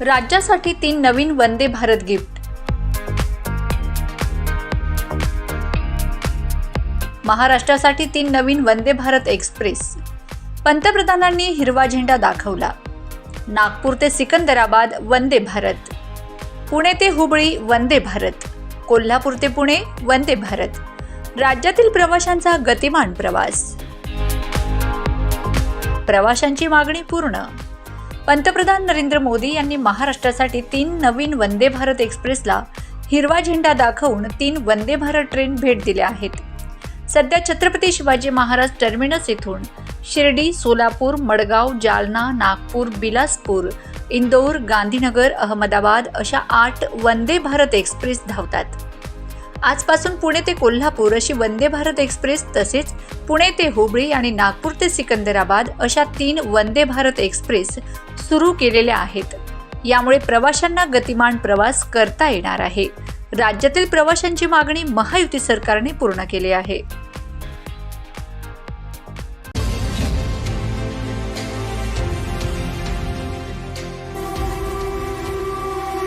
राज्यासाठी तीन नवीन वंदे भारत गिफ्ट. महाराष्ट्रासाठी तीन नवीन वंदे भारत एक्सप्रेस. पंतप्रधानांनी हिरवा झेंडा दाखवला. नागपूर ते सिकंदराबाद वंदे भारत. पुणे ते हुबळी वंदे भारत. कोल्हापूर ते पुणे वंदे भारत. राज्यातील प्रवाशांचा गतिमान प्रवास. प्रवाशांची मागणी पूर्ण पंतप्रधान नरेंद्र मोदी यांनी महाराष्ट्रासाठी तीन नवीन वंदे भारत एक्सप्रेसला हिरवा झेंडा दाखवून तीन वंदे भारत ट्रेन भेट दिल्या आहेत. सध्या छत्रपती शिवाजी महाराज टर्मिनस येथून शिर्डी सोलापूर मडगाव जालना नागपूर बिलासपूर इंदौर गांधीनगर अहमदाबाद अशा आठ वंदे भारत एक्सप्रेस धावतात. आजपासून पुणे ते कोल्हापूर अशी वंदे भारत एक्सप्रेस तसेच पुणे ते हुबळी आणि नागपूर ते सिकंदराबाद अशा तीन वंदे भारत एक्सप्रेस सुरू केलेल्या आहेत. यामुळे प्रवाशांना गतिमान प्रवास करता येणार आहे. राज्यातील प्रवाशांची मागणी महायुती सरकारने पूर्ण केली आहे.